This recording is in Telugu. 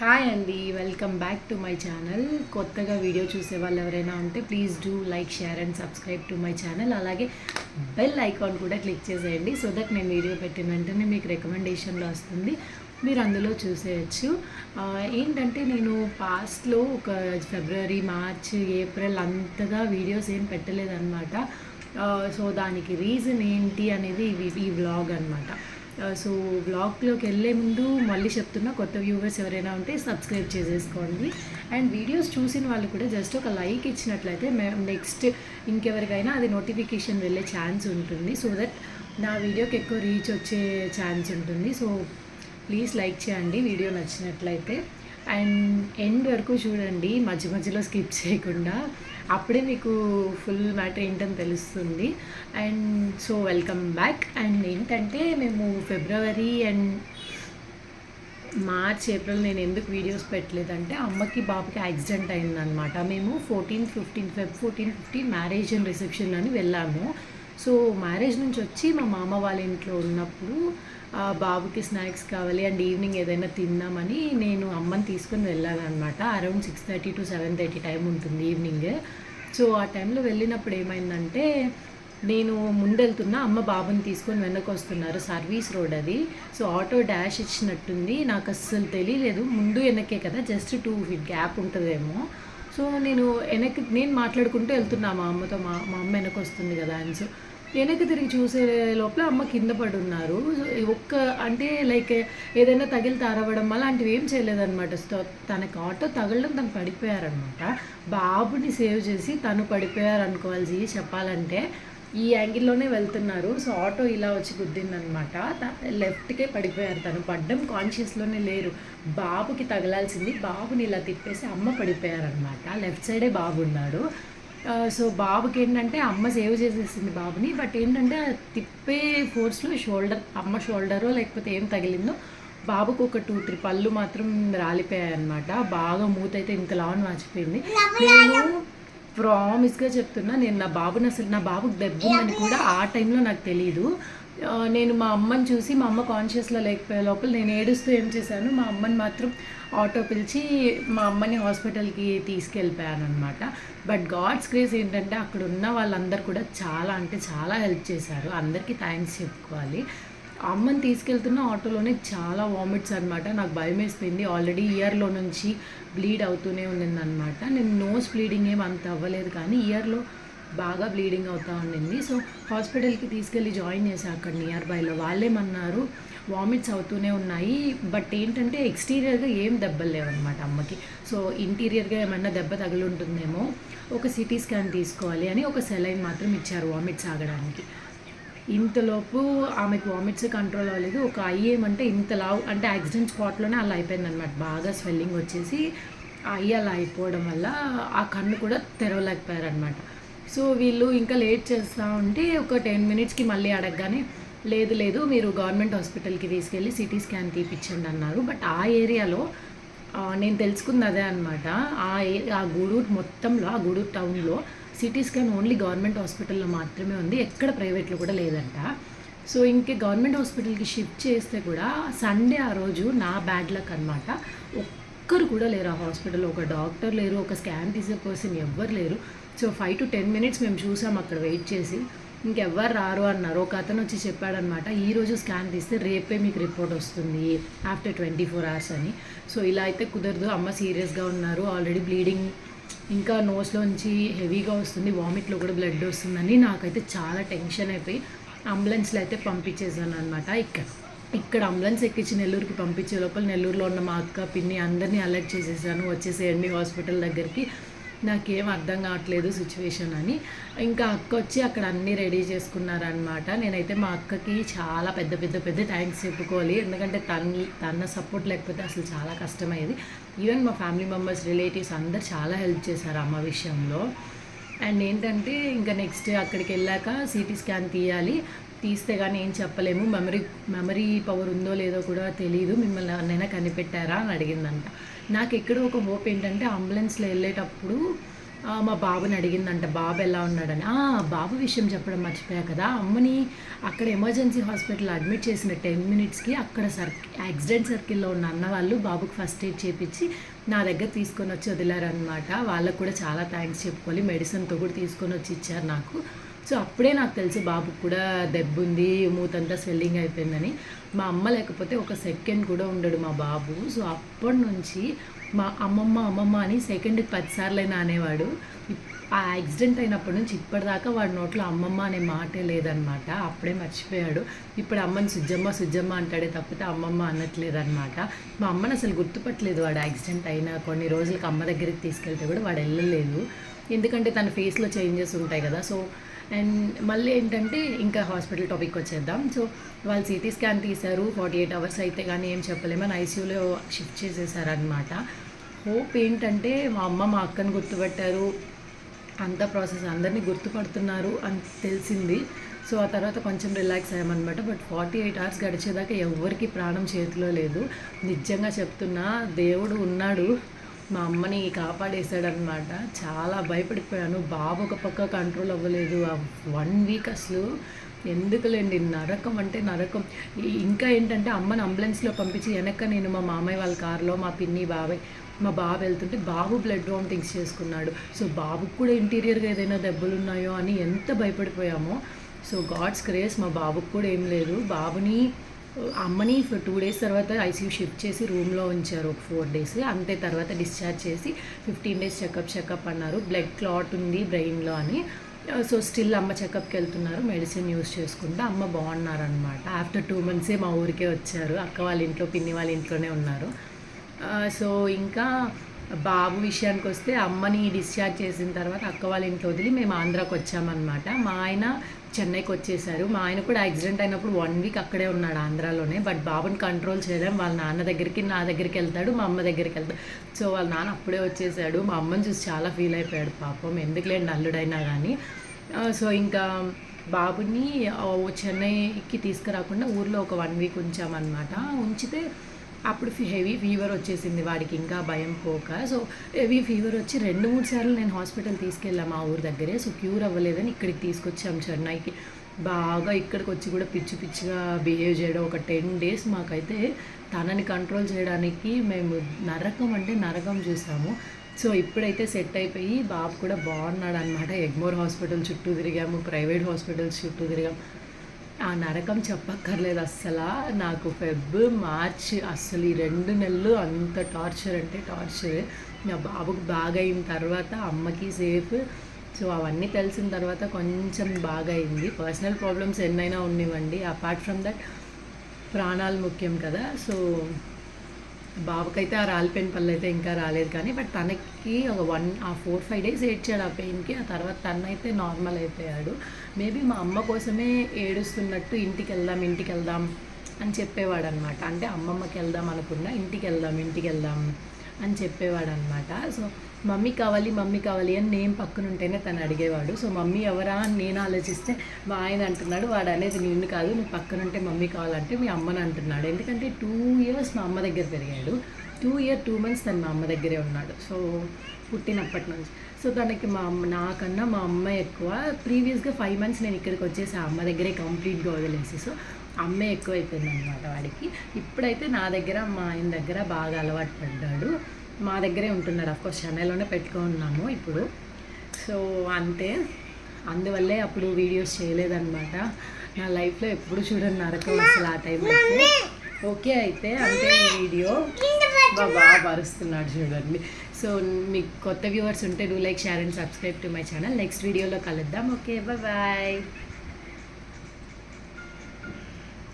హాయ్ అండి welcome back to my channel కొత్తగా వీడియో చూసే వాళ్ళు ఎవరైనా ఉంటే please do like share and subscribe to my channel అలాగే బెల్ ఐకాన్ కూడా క్లిక్ చేసేయండి సో దట్ నేను వీడియో పెట్టిన వెంటనే మీకు రికమెండేషన్లో వస్తుంది. మీరు అందులో చూసేయచ్చు. ఏంటంటే నేను పాస్ట్లో ఒక ఫిబ్రవరి మార్చ్ ఏప్రిల్ అంతగా వీడియోస్ ఏం పెట్టలేదన్నమాట. సో దానికి రీజన్ ఏంటి అనేది ఈ వ్లాగ్ అనమాట Uh, సో బ్లాగ్లోకి వెళ్ళే ముందు మళ్ళీ చెప్తున్నా కొత్త వ్యూవర్స్ ఎవరైనా ఉంటే సబ్స్క్రైబ్ చేసేసుకోండి. అండ్ వీడియోస్ చూసిన వాళ్ళు కూడా జస్ట్ ఒక లైక్ ఇచ్చినట్లయితే నెక్స్ట్ ఇంకెవరికైనా అది నోటిఫికేషన్ వెళ్ళే ఛాన్స్ ఉంటుంది. సో దట్ నా వీడియోకి ఎక్కువ రీచ్ వచ్చే ఛాన్స్ ఉంటుంది. సో ప్లీజ్ లైక్ చేయండి వీడియో నచ్చినట్లయితే. అండ్ ఎండ్ వరకు చూడండి మధ్య మధ్యలో స్కిప్ చేయకుండా. అప్పుడే మీకు ఫుల్ మ్యాటర్ ఏంటని తెలుస్తుంది. And so welcome back. And ఏంటంటే మేము ఫిబ్రవరి అండ్ మార్చ్ ఏప్రిల్ నేను ఎందుకు వీడియోస్ పెట్టలేదంటే అమ్మకి బాబుకి యాక్సిడెంట్ అయిందనమాట మేము fourteen fifteen Feb fourteen fifteen marriage and reception అని వెళ్ళాము. సో మ్యారేజ్ నుంచి వచ్చి మా మామ వాళ్ళ ఇంట్లో ఉన్నప్పుడు బాబుకి స్నాక్స్ కావాలి అండ్ ఈవినింగ్ ఏదైనా తిందామని నేను అమ్మని తీసుకొని వెళ్ళాను అనమాట around six thirty to seven thirty time ఉంటుంది ఈవినింగ్. సో ఆ టైంలో వెళ్ళినప్పుడు ఏమైందంటే నేను ముందెళ్తున్నా అమ్మ బాబుని తీసుకొని వెనక్కి వస్తున్నారు సర్వీస్ రోడ్ అది. సో ఆటో డాష్ ఇచ్చినట్టుంది. నాకు అస్సలు తెలియలేదు. ముందు వెనకే కదా జస్ట్ టూ ఫీట్ గ్యాప్ ఉంటుందేమో. సో నేను వెనక్కి నేను మాట్లాడుకుంటూ వెళ్తున్నా మా అమ్మతో మా మా అమ్మ వెనక్కి వస్తుంది కదా అని. సో వెనక్కి తిరిగి చూసే లోపల అమ్మ కింద పడి ఉన్నారు ఒక్క అంటే లైక్ ఏదైనా తగిలి తారవడం అలాంటివి ఏం చేయలేదన్నమాట. తనకి ఆటో తగలడం తను పడిపోయారనమాట బాబుని సేవ్ చేసి తను పడిపోయారు అనుకోవాల్సి చెప్పాలంటే ఈ యాంగిల్లోనే వెళ్తున్నారు. సో ఆటో ఇలా వచ్చి గుద్దిందనమాట లెఫ్ట్కే పడిపోయారు తను. పడ్డం కాన్షియస్లోనే లేరు. బాబుకి తగలాల్సింది బాబుని ఇలా తిప్పేసి అమ్మ పడిపోయారనమాట లెఫ్ట్ సైడే బాబు ఉన్నాడు. సో బాబుకి ఏంటంటే అమ్మ సేవ్ చేసేసింది బాబుని బట్ ఏంటంటే తిప్పే ఫోర్స్లో షోల్డర్ అమ్మ షోల్డరో లేకపోతే ఏం తగిలిందో బాబుకు ఒక టూ త్రీ పళ్ళు మాత్రం రాలిపోయాయి అనమాట బాగా మూత అయితే ఇంత లావని వాచిపోయింది. నేను ప్రామిస్గా చెప్తున్నా నేను నా బాబుని అసలు నా బాబుకి దెబ్బ ఉందని కూడా ఆ టైంలో నాకు తెలియదు నేను మా అమ్మని చూసి మా అమ్మ కాన్షియస్లో లేకపోయే లోపల నేను ఏడుస్తూ ఏం చేశాను మా అమ్మని మాత్రం ఆటో పిలిచి మా అమ్మని హాస్పిటల్కి తీసుకెళ్ళిపోయాను అనమాట బట్ గాడ్స్ గ్రేస్ ఏంటంటే అక్కడ ఉన్న వాళ్ళందరూ కూడా చాలా అంటే చాలా హెల్ప్ చేశారు. అందరికీ థ్యాంక్స్ చెప్పుకోవాలి. అమ్మని తీసుకెళ్తున్న ఆటోలోనే చాలా వామిట్స్ అనమాట నాకు భయం వేసిపోయింది. ఆల్రెడీ ఇయర్లో నుంచి బ్లీడ్ అవుతూనే ఉన్నిందనమాట నేను నోస్ బ్లీడింగ్ ఏం అంత అవ్వలేదు కానీ ఇయర్లో బాగా బ్లీడింగ్ అవుతూ ఉండింది. సో హాస్పిటల్కి తీసుకెళ్ళి జాయిన్ చేశాను అక్కడ నియర్ బైలో వాళ్ళేమన్నారు వామిట్స్ అవుతూనే ఉన్నాయి బట్ ఏంటంటే ఎక్స్టీరియర్గా ఏం దెబ్బలు లేవన్నమాట అమ్మకి. సో ఇంటీరియర్గా ఏమన్నా దెబ్బ తగులుంటుందేమో ఒక సిటీ స్కాన్ తీసుకోవాలి అని ఒక సెలైన్ మాత్రం ఇచ్చారు వామిట్స్ ఆగడానికి. ఇంతలోపు ఆమెకు వామిట్స్ కంట్రోల్ అవ్వలేదు. ఒక ఐ ఏమంటే ఇంత లావు అంటే యాక్సిడెంట్ స్పాట్లోనే అలా అయిపోయిందనమాట బాగా స్వెల్లింగ్ వచ్చేసి ఆ ఐ అలా అయిపోవడం వల్ల ఆ కన్ను కూడా తెరవలేకపోయారనమాట సో వీళ్ళు ఇంకా లేట్ చేస్తూ ఉంటే ఒక టెన్ మినిట్స్కి మళ్ళీ అడగగానే లేదు లేదు మీరు గవర్నమెంట్ హాస్పిటల్కి తీసుకెళ్ళి సిటీ స్కాన్ తీపిచ్చండి అన్నారు. బట్ ఆ ఏరియాలో నేను తెలుసుకుంది అదే అనమాట ఆ ఆ గూడూరు మొత్తంలో ఆ గూడూరు టౌన్లో సిటీ స్కాన్ ఓన్లీ గవర్నమెంట్ హాస్పిటల్లో మాత్రమే ఉంది. ఎక్కడ ప్రైవేట్లో కూడా లేదంట. సో ఇంకే గవర్నమెంట్ హాస్పిటల్కి షిఫ్ట్ చేస్తే కూడా సండే ఆ రోజు నా బ్యాడ్ లక్ అనమాట ఒక్కరు కూడా లేరు ఆ హాస్పిటల్లో. ఒక డాక్టర్ లేరు ఒక స్కాన్ తీసే పర్సన్ ఎవ్వరు లేరు. So five to ten minutes మేము చూసాం అక్కడ వెయిట్ చేసి. ఇంకెవ్వరు రారు అన్నారు. ఒక అతను వచ్చి చెప్పాడనమాట ఈరోజు స్కాన్ తీస్తే రేపే మీకు రిపోర్ట్ వస్తుంది ఆఫ్టర్ ట్వంటీ ఫోర్ అవర్స్ అని. సో ఇలా అయితే కుదరదు. అమ్మ సీరియస్గా ఉన్నారు. ఆల్రెడీ బ్లీడింగ్ ఇంకా నోస్లోంచి హెవీగా వస్తుంది వామిట్లో కూడా బ్లడ్ వస్తుందని. నాకైతే చాలా టెన్షన్ అయిపోయి అంబులెన్స్లో అయితే పంపించేసాను అనమాట ఇక్కడ. ఇక్కడ అంబులెన్స్ ఎక్కించి నెల్లూరుకి పంపించే లోపల నెల్లూరులో ఉన్న మా అక్క పిన్ని అందరినీ అలర్ట్ చేసేసాను. వచ్చేసేయండి హాస్పిటల్ దగ్గరికి. నాకేం అర్థం కావట్లేదు సిచ్యువేషన్ అని. ఇంకా అక్క వచ్చి అక్కడ అన్నీ రెడీ చేసుకున్నారనమాట నేనైతే మా అక్కకి చాలా పెద్ద పెద్ద పెద్ద థ్యాంక్స్ చెప్పుకోవాలి. ఎందుకంటే తన తన సపోర్ట్ లేకపోతే అసలు చాలా కష్టమయ్యేది. ఈవెన్ మా ఫ్యామిలీ మెంబర్స్ రిలేటివ్స్ అందరు చాలా హెల్ప్ చేశారు అమ్మ విషయంలో. అండ్ ఏంటంటే ఇంకా నెక్స్ట్ అక్కడికి వెళ్ళాక సిటీ స్కాన్ తీయాలి. తీస్తే కానీ ఏం చెప్పలేము. మెమరీ మెమరీ పవర్ ఉందో లేదో కూడా తెలియదు మిమ్మల్ని ఎవరినైనా కనిపెట్టారా అని అడిగిందంట. నాకు ఎక్కడో ఒక హోప్ ఏంటంటే అంబులెన్స్లో వెళ్ళేటప్పుడు మా బాబుని అడిగిందంట. బాబు ఎలా ఉన్నాడని. ఆ, బాబు విషయం చెప్పడం మర్చిపోయా కదా. అమ్మని అక్కడ ఎమర్జెన్సీ హాస్పిటల్ అడ్మిట్ చేసిన టెన్ మినిట్స్కి అక్కడ సర్ యాక్సిడెంట్ సర్కిల్లో ఉన్న అన్న వాళ్ళు బాబుకి ఫస్ట్ ఎయిడ్ చేపించి నా దగ్గర తీసుకొని వచ్చి వదిలారనమాట వాళ్ళకు కూడా చాలా థ్యాంక్స్ చెప్పుకోవాలి. మెడిసిన్తో కూడా తీసుకొని వచ్చి ఇచ్చారు నాకు. సో అప్పుడే నాకు తెలిసి బాబుకు కూడా దెబ్బ ఉంది మూతంతా స్వెల్లింగ్ అయిపోయిందని. మా అమ్మ లేకపోతే ఒక సెకండ్ కూడా ఉండడు మా బాబు. సో అప్పటి నుంచి మా అమ్మమ్మ అమ్మమ్మ అని సెకండ్కి పదిసార్లు అయినా అనేవాడు. ఆ యాక్సిడెంట్ అయినప్పటి నుంచి ఇప్పటిదాకా వాడి నోట్లో అమ్మమ్మ అనే మాటే లేదనమాట అప్పుడే మర్చిపోయాడు. ఇప్పుడు అమ్మని సుజ్జమ్మ సుజ్జమ్మ అంటాడే తప్పితే అమ్మమ్మ అనట్లేదన్నమాట. మా అమ్మని అసలు గుర్తుపట్టలేదు వాడు యాక్సిడెంట్ అయిన కొన్ని రోజులకి అమ్మ దగ్గరికి తీసుకెళ్తే కూడా వాడు వెళ్ళలేదు. ఎందుకంటే తన ఫేస్లో చేంజెస్ ఉంటాయి కదా. సో అండ్ మళ్ళీ ఏంటంటే ఇంకా హాస్పిటల్ టాపిక్ వచ్చేద్దాం. సో వాళ్ళు సిటీ స్కాన్ తీశారు ఫార్టీ ఎయిట్ అవర్స్ అయితే కానీ ఏం చెప్పలేమని ఐసీయూలో షిఫ్ట్ చేసేసారనమాట హోప్ ఏంటంటే మా అమ్మ మా అక్కని గుర్తుపెట్టారు. అంత ప్రాసెస్ అందరినీ గుర్తుపడుతున్నారు అని తెలిసింది. సో ఆ తర్వాత కొంచెం రిలాక్స్ అయ్యామన్నమాట. బట్ ఫార్టీ ఎయిట్ అవర్స్ గడిచేదాకా ఎవరికి ప్రాణం చేతిలో లేదు. నిజంగా చెప్తున్నా దేవుడు ఉన్నాడు. మా అమ్మని కాపాడేశాడనమాట చాలా భయపడిపోయాను. బాబు ఒక పక్క కంట్రోల్ అవ్వలేదు. ఆ వన్ వీక్ అసలు ఎందుకులేండి? నరకం అంటే నరకం. ఇంకా ఏంటంటే అమ్మని అంబులెన్స్లో పంపించి వెనక నేను మా మామయ్య వాళ్ళ కారులో మా పిన్ని బాబాయ్ మా బాబు వెళ్తుంటే బాబు బ్లడ్ వామిటింగ్స్ చేసుకున్నాడు. సో బాబుకు కూడా ఇంటీరియర్గా ఏదైనా దెబ్బలు ఉన్నాయో అని ఎంత భయపడిపోయామో. సో గాడ్స్ క్రేస్ మా బాబుకు కూడా ఏం లేదు. బాబుని అమ్మని టూ డేస్ తర్వాత ఐసీయూ షిఫ్ట్ చేసి రూమ్లో ఉంచారు ఒక ఫోర్ డేస్ అంతే తర్వాత డిశ్చార్జ్ చేసి ఫిఫ్టీన్ డేస్ చెకప్ చెకప్ అన్నారు. బ్లడ్ క్లాట్ ఉంది బ్రెయిన్లో అని. Uh, సో స్టిల్ అమ్మ చెకప్కి వెళ్తున్నారు మెడిసిన్ యూస్ చేసుకుంటూ అమ్మ బాగున్నారనమాట ఆఫ్టర్ టూ మంత్సే మా ఊరికే వచ్చారు. అక్క వాళ్ళ ఇంట్లో పిన్ని వాళ్ళ ఇంట్లోనే ఉన్నారు. Uh, సో ఇంకా బాబు విషయానికి వస్తే అమ్మని డిశ్చార్జ్ చేసిన తర్వాత అక్క వాళ్ళ ఇంట్లో వదిలి మేము ఆంధ్రాకి వచ్చామన్నమాట. మా ఆయన చెన్నైకి వచ్చేసారు. మా ఆయన కూడా యాక్సిడెంట్ అయినప్పుడు వన్ వీక్ అక్కడే ఉన్నాడు ఆంధ్రాలోనే. బట్ బాబుని కంట్రోల్ చేయలేం. వాళ్ళ నాన్న దగ్గరికి నా దగ్గరికి వెళ్తాడు మా అమ్మ దగ్గరికి వెళ్తాడు సో వాళ్ళ నాన్న అప్పుడే వచ్చేసాడు. మా అమ్మని చూసి చాలా ఫీల్ అయిపోయాడు పాపం. ఎందుకులేండి అల్లుడైనా కానీ సో ఇంకా బాబుని చెన్నైకి తీసుకురాకుండా ఊర్లో ఒక వన్ వీక్ ఉంచామన్నమాట. ఉంచితే అప్పుడు హెవీ ఫీవర్ వచ్చేసింది వాడికి ఇంకా భయం పోక. సో హెవీ ఫీవర్ వచ్చి రెండు మూడు సార్లు నేను హాస్పిటల్ తీసుకెళ్ళాం మా ఊరు దగ్గరే. సో క్యూర్ అవ్వలేదని ఇక్కడికి తీసుకొచ్చాం చెన్నైకి. బాగా ఇక్కడికి వచ్చి కూడా పిచ్చి పిచ్చిగా బిహేవ్ చేయడం ఒక టెన్ డేస్ మాకైతే తనని కంట్రోల్ చేయడానికి మేము నరకం అంటే నరకం చూసాము. సో ఇప్పుడైతే సెట్ అయిపోయి బాబు కూడా బాగున్నాడు అనమాట ఎగ్మోర్ హాస్పిటల్ చుట్టూ తిరిగాము ప్రైవేట్ హాస్పిటల్స్ చుట్టూ తిరిగాము. ఆ నరకం చెప్పక్కర్లేదు అస్సలు. నాకు ఫెబ్ మార్చ్ అస్సలు ఈ రెండు నెలలు అంత టార్చర్ అంటే టార్చర్. నా బాబుకు బాగా అయిన తర్వాత అమ్మకి సేఫ్. సో అవన్నీ తెలిసిన తర్వాత కొంచెం బాగా అయింది పర్సనల్ ప్రాబ్లమ్స్ ఎన్నైనా ఉండేవండి అపార్ట్ ఫ్రమ్ దట్ ప్రాణాలు ముఖ్యం కదా. సో బాబుకైతే ఆ రాలిపోయిన పనులు అయితే ఇంకా రాలేదు కానీ బట్ తనకి ఒక వన్ ఆ ఫోర్ ఫైవ్ డేస్ ఏడ్చాడు ఆ పెయిన్కి. ఆ తర్వాత తనైతే నార్మల్ అయిపోయాడు. మేబీ మా అమ్మ కోసమే ఏడుస్తున్నట్టు ఇంటికి వెళ్దాం ఇంటికి వెళ్దాం అని చెప్పేవాడు అనమాట అంటే అమ్మమ్మకి వెళ్దాం అనుకున్నా ఇంటికి వెళ్దాం ఇంటికి వెళ్దాం అని చెప్పేవాడు అనమాట సో మమ్మీ కావాలి మమ్మీ కావాలి అని నేను పక్కన ఉంటేనే తను అడిగేవాడు. సో మమ్మీ ఎవరా? అని నేను ఆలోచిస్తే మా ఆయన అంటున్నాడు వాడు అనేది నిన్ను కాదు నువ్వు పక్కన ఉంటే మమ్మీ కావాలంటే మీ అమ్మని అంటున్నాడు. ఎందుకంటే టూ ఇయర్స్ మా అమ్మ దగ్గర పెరిగాడు. టూ ఇయర్ టూ మంత్స్ తను మా అమ్మ దగ్గరే ఉన్నాడు. సో పుట్టినప్పటి నుంచి. సో తనకి మా అమ్మ నాకన్నా మా అమ్మ ఎక్కువ. ప్రీవియస్గా ఫైవ్ మంత్స్ నేను ఇక్కడికి వచ్చేసి అమ్మ దగ్గరే కంప్లీట్గా వదిలేసి సో అమ్మే ఎక్కువ అయిపోయింది అనమాట వాడికి. ఇప్పుడైతే నా దగ్గర మా ఆయన దగ్గర బాగా అలవాటు పడ్డాడు. మా దగ్గరే ఉంటున్నాడు అఫ్కోర్స్ చెన్నైలోనే పెట్టుకున్నాము ఇప్పుడు. సో అంతే. అందువల్లే అప్పుడు వీడియోస్ చేయలేదన్నమాట. నా లైఫ్లో ఎప్పుడు చూడండి నరకం అసలు ఆ టైం అయితే. ఓకే అయితే అంతే ఈ వీడియో బాగా పరుస్తున్నాడు చూడండి. సో మీకు కొత్త వ్యూవర్స్ ఉంటే do like share and subscribe to my channel next వీడియోలో కలుద్దాం. Okay bye